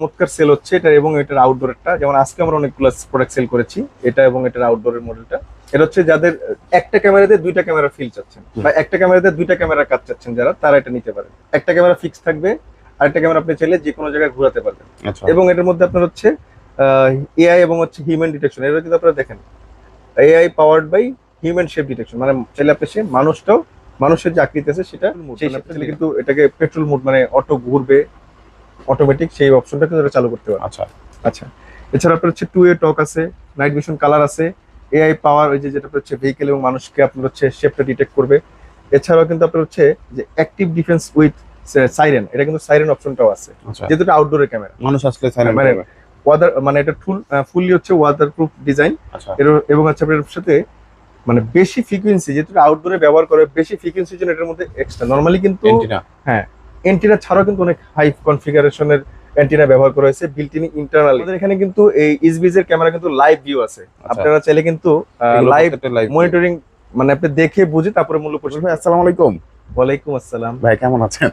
চমৎকার সেল হচ্ছে এটা এবং এটার আউটডোরেরটা যেমন আজকে আমরা অনেকগুলো প্রোডাক্ট সেল করেছি এটা এবং এটার আউটডোরের মডেলটা এটা হচ্ছে যাদের একটা ক্যামেরাতে দুইটা ক্যামেরা ফিল চাচ্ছেন বা একটা ক্যামেরাতে দুইটা ক্যামেরা কাজ চাচ্ছেন যারা তারা এটা নিতে পারেন। একটা ক্যামেরা ফিক্স থাকবে আরেকটা ক্যামেরা আপনি চাইলে যে কোনো জায়গায় ঘোরাতে পারবেন। আচ্ছা। এবং এটার মধ্যে আপনার হচ্ছে এআই এবং হচ্ছে হিউম্যান ডিটেকশন এটা যদি আপনারা দেখেন AI powered by human shape detection মানে চাইলে আপনি সে মানুষটাও মানুষের যে আকৃতি আছে সেটা সেই কিন্তু এটাকে পেট্রোল মোড মানে অটো ঘুরবে অটোমেটিক সেই অপশনটা কিন্তু চালু করতে পারে। আচ্ছা। আচ্ছা। এছাড়া আপনার হচ্ছে টু এ টক আছে নাইট ভিশন কালার আছে এআই পাওয়ার ওই যে যেটা হচ্ছে ভেহিকেল এবং মানুষকে আপনার হচ্ছে শেপটা ডিটেক্ট করবে। এছাড়াও কিন্তু আপনার হচ্ছে যে অ্যাক্টিভ ডিফেন্স উইথ সাইরেন এটা কিন্তু সাইরেন অপশনটাও আছে। আচ্ছা। যেহেতু এটা আউটডোরের ক্যামেরা মানুষ আসলে সাইলেন্ট মানে- ওয়াদার মানে এটা ফুল ফুললি হচ্ছে ওয়াটার প্রুফ ডিজাইন আচ্ছা এবং হচ্ছে আপনার এর সাথে মানে বেশি ফ্রিকোয়েন্সি যেহেতু আউটডোরে ব্যবহার করে বেশি ফ্রিকোয়েন্সির জন্য এটার মধ্যে এক্সট্রা নর্মালি কিন্তু এন্টিনা এন্টিনা ছাড়াও কিন্তু অনেক হাই কনফিগারেশনের অ্যান্টিনা ব্যবহার করা হয়েছে বিল্ট ইন ইন্টারনাল আমাদের এখানে কিন্তু এই ইসবিজের ক্যামেরা কিন্তু লাইভ ভিউ আছে। আপনারা চাইলে কিন্তু লাইভ লাইভ মনিটরিং মানে আপনি দেখে বুঝে তারপরে মূল্য পরিশোধ ভাই আসসালামু আলাইকুম। ওয়ালাইকুম আসসালাম। ভাই কেমন আছেন?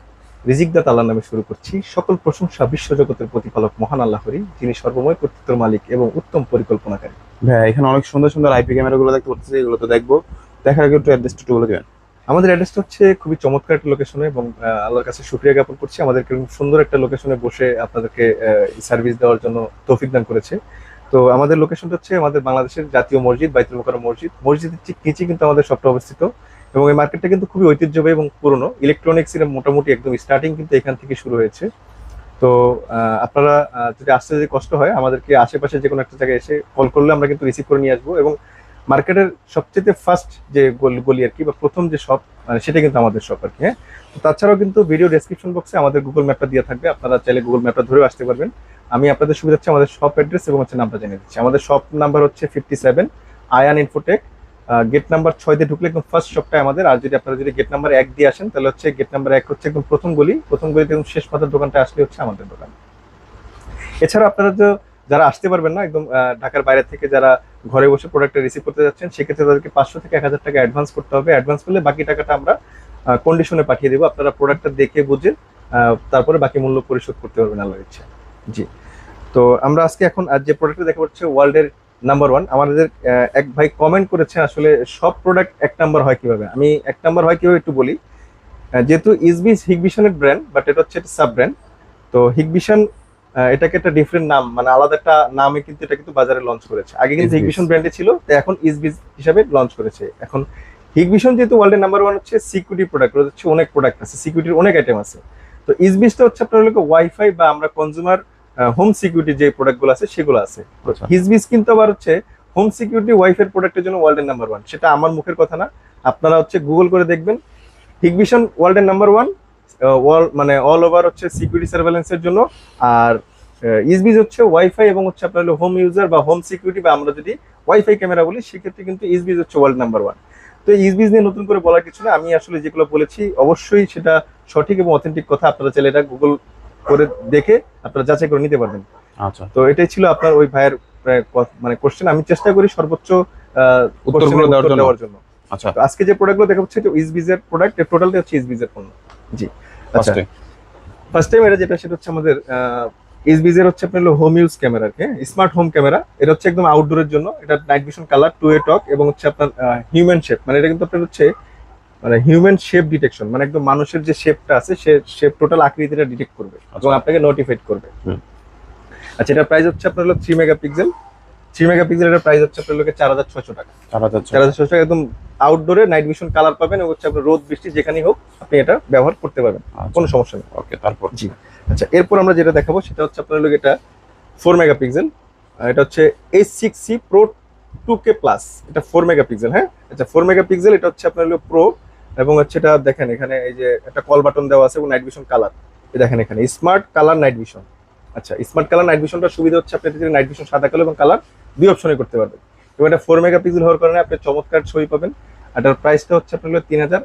রিজিক দাত আল্লাহ নামে শুরু করছি। সকল প্রশংসা বিশ্বজগতের প্রতিপালক মহান আল্লাহরই যিনি সর্বময় কর্তৃত্বের মালিক এবং উত্তম পরিকল্পনাকারী। ভাই এখানে অনেক সুন্দর সুন্দর আইপি ক্যামেরাগুলো দেখতে পাচ্ছি এগুলো তো দেখব। দেখার আগে একটু অ্যাড্রেসটা একটু বলে দিবেন। আমাদের অ্যাড্রেসটা হচ্ছে খুবই চমৎকার একটা লোকেশনে এবং আল্লাহর কাছে শুক্রিয়া জ্ঞাপন করছি। আমাদেরকে সুন্দর একটা লোকেশনে বসে আপনাদেরকে সার্ভিস দেওয়ার জন্য তৌফিক দান করেছে। তো আমাদের লোকেশনটা হচ্ছে আমাদের বাংলাদেশের জাতীয় মসজিদ, বাইতুল মোকাররম মসজিদ। মসজিদের ঠিক নিচে কিন্তু আমাদের শপটা অবস্থিত এবং এই মার্কেটটা কিন্তু খুবই ঐতিহ্যবাহী এবং পুরনো। ইলেকট্রনিক্স এর মোটামুটি একদম স্টার্টিং কিন্তু এখান থেকে শুরু হয়েছে। তো আপনারা যদি আসতে যদি কষ্ট হয়, আমাদেরকে আশেপাশে যে কোনো একটা জায়গায় এসে কল করলে আমরা কিন্তু রিসিভ করে নিয়ে আসব এবং মার্কেটের সবচেয়ে ফার্স্ট যে গল- আর কি, বা প্রথম যে শপ সেটা কিন্তু আমাদের শপ আর কি হ্যাঁ? তো তাছাড়াও কিন্তু ভিডিও ডেসক্রিপশন বক্সে আমাদের গুগল ম্যাপটা দেওয়া থাকবে। আপনারা চাইলে গুগল ম্যাপটা ধরেও আসতে পারবেন। আমি আপনাদের সুবিধা হচ্ছে আমাদের শপ অ্যাড্রেস এবং হচ্ছে নামটা জেনে দিচ্ছি। আমাদের শপ নাম্বার হচ্ছে fifty seven Ayan Infotech gate number ছয় দিয়ে ঢুকলে একদম ফার্স্ট শপটাই আমাদের। আর যদি আপনারা যদি গেট নাম্বার এক দিয়ে আসেন, তাহলে হচ্ছে গেট নাম্বার এক হচ্ছে একদম প্রথম গলি। প্রথম গলিতে একদম শেষ পাতার দোকানটা আসলে হচ্ছে আমাদের দোকান। এছাড়া আপনারা তো যারা আসতে পারবেন না, একদম ঢাকার বাইরে থেকে যারা ঘরে বসে প্রোডাক্টটা রিসিভ করতে যাচ্ছেন, সেক্ষেত্রে তাদেরকে পাঁচশো থেকে এক হাজার টাকা অ্যাডভান্স করতে হবে। অ্যাডভান্স করলে বাকি টাকাটা আমরা কন্ডিশনে পাঠিয়ে দেবো। আপনারা প্রোডাক্টটা দেখে বুঝে তারপরে বাকি মূল্য পরিশোধ করতে পারবেন আল্লাহর ইচ্ছা। জি। তো আমরা আজকে এখন আর যে প্রোডাক্টটা দেখা হচ্ছে ওয়ার্ল্ডের নাম্বার ওয়ান আমাদের এক ভাই কমেন্ট করেছে আসলে সব প্রোডাক্ট এক নাম্বার হয় কীভাবে? আমি এক নাম্বার হয় কীভাবে একটু বলি। যেহেতু ইসবিস হিগবিশনের ব্র্যান্ড বাট এটা হচ্ছে সাব ব্র্যান্ড তো হিগবিশন এটাকে একটা ডিফারেন্ট নাম মানে আলাদা একটা নামে কিন্তু এটা কিন্তু বাজারে লঞ্চ করেছে। আগে কিন্তু। হিগবিশন ব্র্যান্ডে ছিল তো এখন ইসবিস হিসাবে লঞ্চ করেছে। এখন হিগবিশন যেহেতু ওয়ার্ল্ডের নাম্বার ওয়ান হচ্ছে সিকিউরিটি প্রোডাক্ট হচ্ছে অনেক প্রোডাক্ট আছে সিকিউরিটির অনেক আইটেম আছে। তো ইসবিসটা হচ্ছে আপনার হলো ওয়াইফাই বা আমরা কনজিউমার হোম সিকিউরিটি যে প্রোডাক্টগুলো আছে সেগুলো আছে। আচ্ছা। হিজবিস কিন্তু আবার হচ্ছে হোম সিকিউরিটি ওয়াইফাই প্রোডাক্টের জন্য ওয়ার্ল্ডের নাম্বার ওয়ান সেটা আমার মুখের কথা না আপনারা হচ্ছে গুগল করে দেখবেন। হিগভিশন ওয়ার্ল্ডের নাম্বার ওয়ান মানে অল ওভার হচ্ছে সিকিউরিটি সার্ভেলেন্সের জন্য। আর ইসবিস হচ্ছে ওয়াইফাই এবং হচ্ছে আপনার হোম ইউজার বা হোম সিকিউরিটি বা আমরা যদি ওয়াইফাই ক্যামেরা বলি সেক্ষেত্রে কিন্তু ইসবিস হচ্ছে ওয়ার্ল্ড নাম্বার ওয়ান তো ইসবিস নিয়ে নতুন করে বলার কিছু না আমি আসলে যেগুলো বলেছি অবশ্যই সেটা সঠিক এবং অথেন্টিক কথা আপনারা চাইলে এটা গুগল করে দেখে আপনারা যাচাই করে নিতে পারবেন। আচ্ছা। তো এটাই ছিল আপনার ওই ভাইয়ের মানে কোশ্চেন আমি চেষ্টা করি সর্বোচ্চ উত্তরগুলো উত্তর। দেওয়ার জন্য। আচ্ছা। আজকে যে প্রোডাক্টগুলো দেখা হচ্ছে ইসবিজের প্রোডাক্ট টোটালটা হচ্ছে ইসবিজের পণ্য। জি। আচ্ছা। ফার্স্ট টাইম এটা যেটা সেটা হচ্ছে আমাদের ইসবিজের হচ্ছে আপনার home use camera smart home camera এটা হচ্ছে একদম আউটডোরের জন্য। এটা night vision colour two way talk এবং হচ্ছে আপনার হিউম্যান শেপ মানে এটা কিন্তু আপনার হচ্ছে মানে হিউম্যান শেপ ডিটেকশন মানে একদম মানুষের যে শেপটা আছে সে শেপ টোটাল আকৃতিটা ডিটেক্ট করবে এবং আপনাকে নোটিফাইড করবে। আচ্ছা এটার প্রাইস হচ্ছে আপনার হলো থ্রি মেগাপিক্সেল থ্রি মেগাপিক্সেল এটার প্রাইস হচ্ছে আপনার লোকে চার হাজার ছশো টাকা। চার হাজার চার হাজার ছশো টাকা একদম আউটডোরে নাইট ভিশন কালার পাবেন এবং হচ্ছে আপনার রোদ বৃষ্টি যেখানেই হোক আপনি এটা ব্যবহার করতে পারবেন। কোনো সমস্যা নেই। ওকে তারপর? জি। আচ্ছা এরপর আমরা যেটা দেখাবো সেটা হচ্ছে আপনার লোক এটা ফোর মেগাপিক্সেল এটা হচ্ছে H six C pro two K plus এটা ফোর মেগাপিক্সেল হ্যাঁ? আচ্ছা ফোর মেগাপিক্সেল এটা হচ্ছে আপনার হলো প্রো এবং হচ্ছে এটা দেখেন এখানে এই যে একটা কল বাটন দেওয়া আছে এবং নাইট ভিশন কালার দেখেন এখানে স্মার্ট কালার নাইট ভিশন আচ্ছা স্মার্ট কালার নাইট ভিশনটা সুবিধা হচ্ছে আপনি যদি নাইট ভিশন সাদা কালো এবং কালার দুই অপশনে করতে পারবেন। এবং এটা ফোর মেগাপিক্সেল হওয়ার কারণে আপনি চমৎকার ছবি পাবেন। এটার প্রাইসটা হচ্ছে আপনার তিন হাজার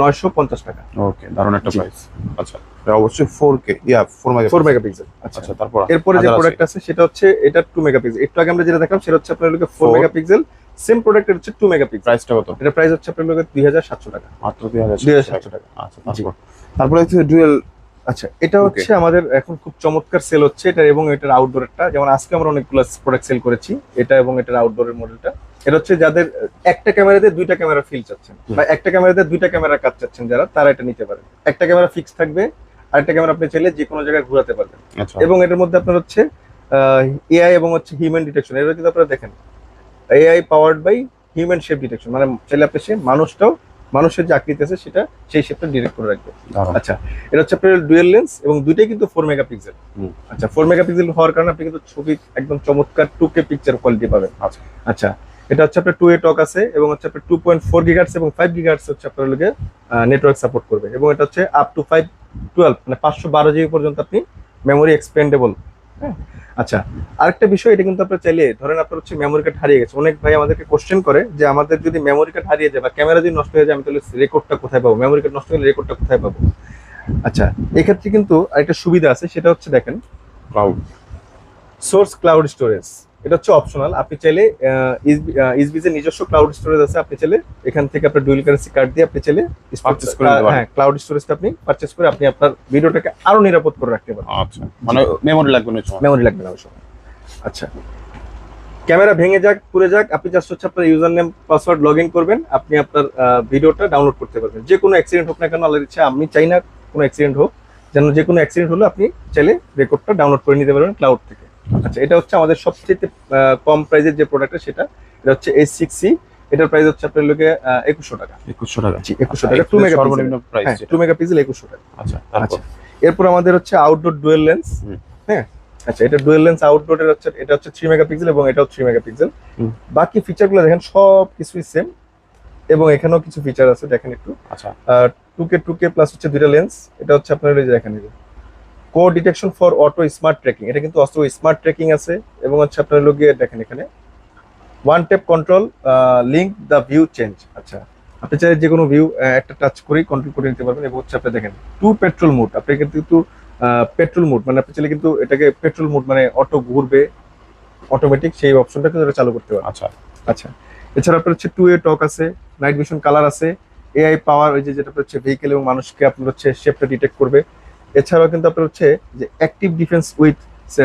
নয়শো পঞ্চাশ টাকা। ওকে দারুণ একটা প্রাইস আচ্ছা এটা অবশ্যই four K yeah four mega four megapixel আচ্ছা। আচ্ছা তারপর এরপরে যে প্রোডাক্ট আছে? সেটা হচ্ছে এটা টু মেগাপিক্সেল একটু আগে আমরা যেটা দেখলাম সেটা হচ্ছে আপনার লোকে four Four। Megapixel same product হচ্ছে টু মেগাপিক্সেল প্রাইসটা কত? এটা প্রাইস হচ্ছে আপনার লোকে দুই হাজার সাতশো টাকা। মাত্র দুই হাজার সাতশো টাকা। আচ্ছা তারপর? তারপরে হচ্ছে ডুয়েল আচ্ছা এটা হচ্ছে আমাদের এখন খুব চমৎকার সেল হচ্ছে। এটা এবং এটার আউটডোরটা যেমন আজকে আমরা অনেকগুলো প্রোডাক্ট সেল করেছি। এটা এবং এটার আউটডোরের মডেলটা এটা হচ্ছে যাদের একটা ক্যামেরাতে দুইটা ক্যামেরা ফিল চাচ্ছেন। বা একটা ক্যামেরাতে দুইটা ক্যামেরা কাজ চাচ্ছেন যারা তারা এটা নিতে পারেন। একটা ক্যামেরা ফিক্স থাকবে আরেকটা ক্যামেরা আপনি চাইলে যে কোনো জায়গায় ঘোরাতে পারবেন। আচ্ছা। এবং এটার মধ্যে আপনার হচ্ছে এআই এবং হচ্ছে হিউম্যান ডিটেকশন এটা যদি আপনারা দেখেন AI powered by human shape detection মানে চাইলে আপনি সে মানুষটাও মানুষের যে আকৃতি আছে সেটা সেই শেপটা ডিরেক্ট করে রাখবে আচ্ছা এটা হচ্ছে আপনার ডুয়েল লেন্স এবং দুইটাই কিন্তু ফোর মেগাপিক্সেল। আচ্ছা ফোর মেগাপিক্সেল হওয়ার কারণে আপনি কিন্তু ছবি একদম চমৎকার টু কে পিকচার কোয়ালিটি পাবেন আচ্ছা। আচ্ছা এটা হচ্ছে আপনার টু এ টক আছে এবং হচ্ছে আপনার টু পয়েন্ট ফোর গিগার্স এবং ফাইভ গিগার্স হচ্ছে আপনার লোকে নেটওয়ার্ক সাপোর্ট করবে এবং এটা হচ্ছে আপ টু ফাইভ টুয়েলভ মানে পাঁচশো বারো জিবি পর্যন্ত আপনি মেমোরি এক্সপেন্ডেবল হ্যাঁ আচ্ছা আরেকটা বিষয় এটা কিন্তু আপনার চাইলে ধরেন আপনার হচ্ছে মেমোরি কার্ড হারিয়ে গেছে। অনেক ভাই আমাদেরকে কোশ্চেন করে যে আমাদের যদি মেমোরি কার্ড হারিয়ে যায় বা ক্যামেরা যদি নষ্ট হয়ে যায় আমি তাহলে রেকর্ডটা কোথায় পাবো? মেমোরি কার্ড নষ্ট হলে রেকর্ডটা কোথায় পাবো? আচ্ছা এক্ষেত্রে কিন্তু আরেকটা সুবিধা আছে সেটা হচ্ছে দেখেন ক্লাউড সোর্স ক্লাউড স্টোরেজ এটা হচ্ছে অপশনাল আপনি চাইলে ইসবিজের নিজস্ব ক্লাউড স্টোরেজ আছে আপনি চাইলে এখান থেকে আপনার ডুয়েল কারেন্সি কার্ড দিয়ে আপনি চাইলে Purchase করে। হ্যাঁ ক্লাউড স্টোরেজটা আপনি পারচেস করে আপনি আপনার ভিডিওটাকে আরও নিরাপদ করে রাখতে পারেন। আচ্ছা মানে মেমোরি লাগবে না মেমোরি লাগবে না আচ্ছা ক্যামেরা ভেঙে যাক পুড়ে যাক আপনি জাস্ট হচ্ছে আপনার user name password log in করবেন আপনি আপনার ভিডিওটা ডাউনলোড করতে পারবেন। যে কোনো অ্যাক্সিডেন্ট হোক না কেন আল্লাহর ইচ্ছা আমি চাই না কোনো অ্যাক্সিডেন্ট হোক। যেন যে কোনো অ্যাক্সিডেন্ট হলে আপনি চাইলে রেকর্ডটা ডাউনলোড করে নিতে পারবেন ক্লাউড থেকে। আচ্ছা এটা হচ্ছে আমাদের সবচেয়ে কম প্রাইসের যে প্রোডাক্টটা সেটা এটা হচ্ছে এইচ সিক্স সি এটার প্রাইস হচ্ছে আপনার লোকে একুশশো টাকা। একুশশো টাকা। জি একুশশো টাকা টু মেগা সর্বনিম্ন প্রাইস টু মেগাপিক্সেল একুশশো টাকা। আচ্ছা আচ্ছা এরপর আমাদের হচ্ছে আউটডোর ডুয়েল লেন্স হ্যাঁ আচ্ছা এটা ডুয়েল লেন্স আউটডোরের হচ্ছে এটা হচ্ছে থ্রি মেগাপিক্সেল এবং এটাও থ্রি মেগাপিক্সেল হুম। বাকি ফিচারগুলো দেখেন সব কিছুই সেম এবং এখানেও কিছু ফিচার আছে দেখেন একটু। আচ্ছা। Two K two K plus হচ্ছে দুইটা লেন্স এটা হচ্ছে আপনার এই যে দেখেন যে। Co detection for auto smart tracking এটা কিন্তু অস্ত্র স্মার্ট ট্র্যাকিং আছে এবং হচ্ছে আপনার লোকে দেখেন এখানে। One tap control link the view change আচ্ছা আপনি চাইলে যে কোনো ভিউ একটা টাচ করেই কন্ট্রোল করে নিতে পারবেন এবং হচ্ছে আপনি দেখেন টু পেট্রোল মোড আপনি কিন্তু পেট্রোল মোড মানে আপনি চাইলে কিন্তু এটাকে পেট্রোল মোড মানে অটো ঘুরবে অটোমেটিক সেই অপশনটা কিন্তু চালু করতে পারবেন। আচ্ছা। আচ্ছা এছাড়া আপনার হচ্ছে টু এ টক আছে নাইট ভিশন কালার আছে এআই পাওয়ার ওই যে যেটা হচ্ছে ভেহিকেল এবং মানুষকে আপনার হচ্ছে শেপটা ডিটেক্ট করবে। এছাড়াও কিন্তু আপনার হচ্ছে যে অ্যাক্টিভ ডিফেন্স উইথ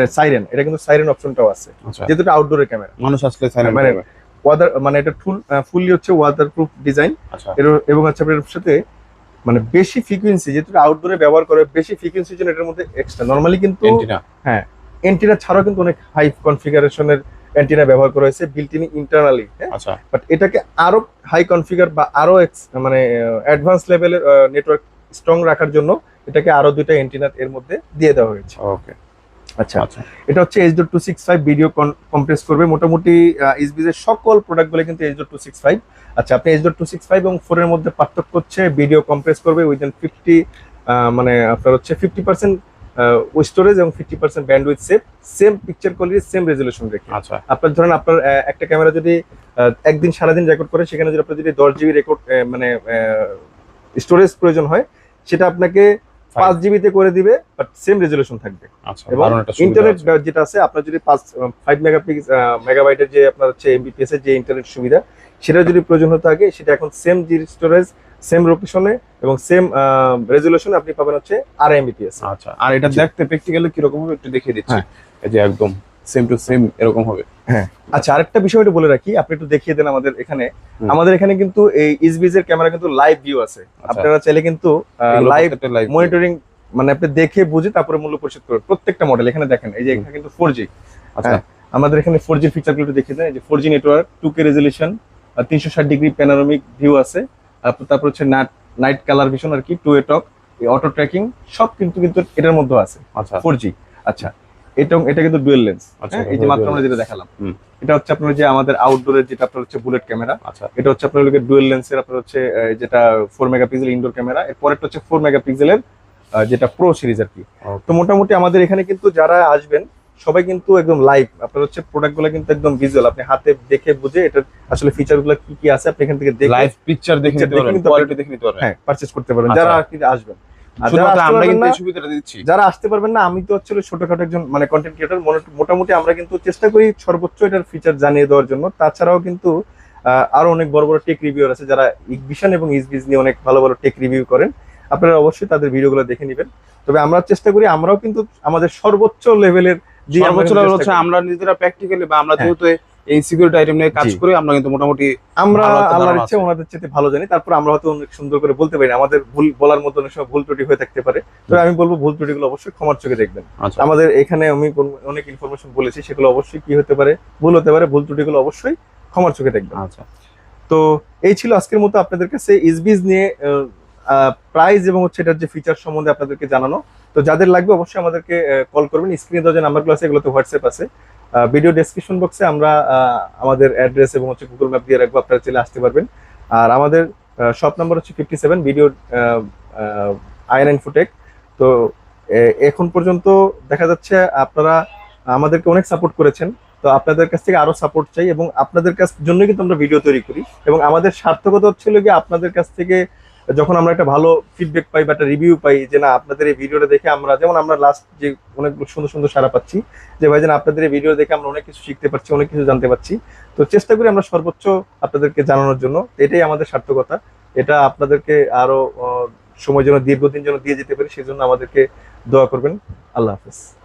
সাইরেন এটা কিন্তু সাইরেন অপশনটাও আছে। আচ্ছা। যেহেতু এটা আউটডোরের ক্যামেরা মানুষ আসলে সাইলেন্ট মানে- ওয়াদার মানে এটা ফুল ফুললি হচ্ছে ওয়াটার প্রুফ ডিজাইন আচ্ছা এবং হচ্ছে আপনার সাথে মানে বেশি ফ্রিকোয়েন্সি যেহেতু আউটডোরে ব্যবহার করে বেশি ফ্রিকোয়েন্সির জন্য এটার মধ্যে এক্সট্রা নর্মালি কিন্তু হ্যাঁ এন্টিনা ছাড়াও কিন্তু অনেক হাই কনফিগারেশনের অ্যান্টিনা ব্যবহার করা হয়েছে বিল্ট ইন ইন্টারনালি আচ্ছা। বাট এটাকে আরও হাই কনফিগার বা আরও মানে অ্যাডভান্স লেভেলের নেটওয়ার্ক স্ট্রং রাখার জন্য এটাকে আরও দুইটা এন্টিনা এর মধ্যে দিয়ে দেওয়া হয়েছে। ওকে আচ্ছা। আচ্ছা। এটা হচ্ছে H two six five video compress করবে। মোটামুটি এসবিজের সকল প্রোডাক্টগুলো কিন্তু এইচ টু সিক্স ফাইভ আচ্ছা আপনি এইচ টু সিক্স ফাইভ এবং ফোরের মধ্যে পার্থক্য হচ্ছে ভিডিও কম্প্রেস করবে উইদিন ফিফটি মানে আপনার হচ্ছে ফিফটি পার্সেন্ট স্টোরেজ এবং fifty percent bandwidth save same picture quality same resolution রেখে। আচ্ছা। আপনার ধরেন আপনার একটা ক্যামেরা যদি একদিন সারাদিন রেকর্ড করে সেখানে যদি আপনার যদি দশ জিবি রেকর্ড মানে স্টোরেজ প্রয়োজন হয় সেটা আপনাকে পাঁচ জিবিতে করে দিবে বাট সেম রেজলিউশন থাকবে। আচ্ছা এবং ইন্টারনেট যেটা আছে আপনার যদি পাঁচ ফাইভ মেগাপিক্স মেগাবাইটের যে আপনার হচ্ছে এমবিপিএস এর যে ইন্টারনেট সুবিধা সেটা যদি প্রয়োজন হতে থাকে সেটা এখন সেম জি স্টোরেজ সেম লোকেশনে এবং সেম রেজলিউশনে আপনি পাবেন হচ্ছে আর এমবিপিএস আচ্ছা আর এটা দেখতে প্র্যাকটিক্যালি কীরকম হবে একটু দেখিয়ে দিচ্ছি। হ্যাঁ। এই যে একদম সেম টু সেম এরকম হবে। আচ্ছা আরেকটা বিষয় একটু বলে রাখি আপনি একটু দেখিয়ে দেন আমাদের এখানে। আমাদের এখানে কিন্তু এই ইসবিজের ক্যামেরা কিন্তু লাইভ ভিউ আছে। আচ্ছা। আপনারা চাইলে কিন্তু লাইভ লাইভ মনিটরিং মানে আপনি দেখে বুঝে তারপরে মূল্য পরিশোধ করবেন। প্রত্যেকটা মডেল এখানে দেখেন এই যে এখানে কিন্তু ফোর জি আচ্ছা। হ্যাঁ। আমাদের এখানে ফোর জি ফিচারগুলো একটু দেখিয়ে দেন এই যে four G network two K resolution তিনশো ষাট ডিগ্রি প্যানারোমিক ভিউ আছে। তারপর তারপর হচ্ছে নাইট নাইট কালার ভিশন আর কি two way talk auto tracking সব কিন্তু কিন্তু এটার মধ্যে আছে। আচ্ছা। ফোর জি আচ্ছা এটা এটা কিন্তু ডুয়েল লেন্স আচ্ছা, এই যে মাত্র আমরা যেটা দেখালাম। এটা হচ্ছে আপনার যে আমাদের আউটডোরের যেটা আপনার হচ্ছে বুলেট ক্যামেরা আচ্ছা। এটা হচ্ছে আপনার ডুয়েল লেন্সের আপনার হচ্ছে যেটা ফোর মেগাপিক্সেল ইনডোর ক্যামেরা এর পরেরটা হচ্ছে ফোর মেগাপিক্সেলের যেটা প্রো সিরিজ আর কি। তো মোটামুটি আমাদের এখানে কিন্তু যারা আসবেন সবাই কিন্তু একদম লাইভ আপনার হচ্ছে প্রোডাক্টগুলো কিন্তু একদম ভিজুয়াল আপনি হাতে দেখে বুঝে এটা আসলে ফিচারগুলো কি কি আছে আপনি এখান থেকে দেখে লাইভ পিকচার দেখে নিতে পারবেন কোয়ালিটি দেখে নিতে পারবেন। হ্যাঁ পারচেজ করতে পারবেন। আচ্ছা। যারা আসবেন। যারা আসতে আমরা পারবেন কিন্তু না এই সুবিধাটা দিচ্ছি। যারা আসতে পারবেন না আমি তো হচ্ছে ছোটখাটো একজন মানে কন্টেন্ট ক্রিয়েটর মোটামুটি আমরা কিন্তু চেষ্টা করি সর্বোচ্চ এটার ফিচার জানিয়ে দেওয়ার জন্য। তাছাড়াও কিন্তু আরও অনেক বড় বড় টেক রিভিউর আছে যারা ইগবিশন এবং ইসবিজ নিয়ে অনেক ভালো ভালো টেক রিভিউ করেন। আপনারা অবশ্যই তাদের ভিডিওগুলো দেখে নেবেন। তবে আমরা চেষ্টা করি আমরাও কিন্তু আমাদের সর্বোচ্চ লেভেলের সর্বোচ্চ কিন্তু হচ্ছে আমরা নিজেরা প্র্যাকটিক্যালি বা আমরা হ্যাঁ। যেহেতু এই সিকিউরিটি আইটেম নিয়ে কাজ করে আমরা কিন্তু মোটামুটি আমরা আল্লাহর ইচ্ছে ওনাদের চেয়ে ভালো জানি। তারপর আমরা হয়তো অনেক সুন্দর করে বলতে পারি আমাদের ভুল বলার মতো অনেক সময় ভুল ত্রুটি হয়ে থাকতে পারে। তবে আমি বলব ভুল ত্রুটিগুলো অবশ্যই ক্ষমার চোখে দেখবেন। আচ্ছা। আমাদের এখানে আমি অনেক ইনফরমেশন বলেছি সেগুলো অবশ্যই কি হতে পারে ভুল হতে পারে ভুল ত্রুটিগুলো অবশ্যই ক্ষমার চোখে দেখবেন। আচ্ছা। তো এই ছিল আজকের মতো আপনাদের কাছে ইসবিজ নিয়ে প্রাইস এবং হচ্ছে এটার যে ফিচার সম্বন্ধে আপনাদেরকে জানানো। তো যাদের লাগবে অবশ্যই আমাদেরকে কল করবেন। স্ক্রিনে দেওয়া যে নাম্বারগুলো আছে এগুলোতে হোয়াটসঅ্যাপ আছে। ভিডিও ডেসক্রিপশন বক্সে আমরা আমাদের অ্যাড্রেস এবং হচ্ছে গুগল ম্যাপ দিয়ে রাখব, আপনারা চলে আসতে পারবেন। আর আমাদের শপ নাম্বার হচ্ছে ফিফটি সেভেন ভিডিও আইন ফুটেক তো এখন পর্যন্ত দেখা যাচ্ছে আপনারা আমাদেরকে অনেক সাপোর্ট করেছেন। তো আপনাদের কাছ থেকে আরও সাপোর্ট চাই এবং আপনাদের কাছ জন্য কিন্তু আমরা ভিডিও তৈরি করি। এবং আমাদের সার্থকতা হচ্ছিল কি আপনাদের কাছ থেকে যখন আমরা একটা ভালো ফিডব্যাক পাই বা একটা রিভিউ পাই যে না আপনাদের এই ভিডিওটা দেখে আমরা যেমন আমরা লাস্ট যে অনেক সুন্দর সুন্দর সারা পাচ্ছি যে ভাই যেন আপনাদের এই ভিডিও দেখে আমরা অনেক কিছু শিখতে পারছি অনেক কিছু জানতে পারছি। তো চেষ্টা করি আমরা সর্বোচ্চ আপনাদেরকে জানানোর জন্য। এটাই আমাদের সার্থকতা। এটা আপনাদেরকে আরও আহ, সময় যেন দীর্ঘদিন যেন দিয়ে যেতে পারি সেই জন্য আমাদেরকে দোয়া করবেন। আল্লাহ হাফেজ।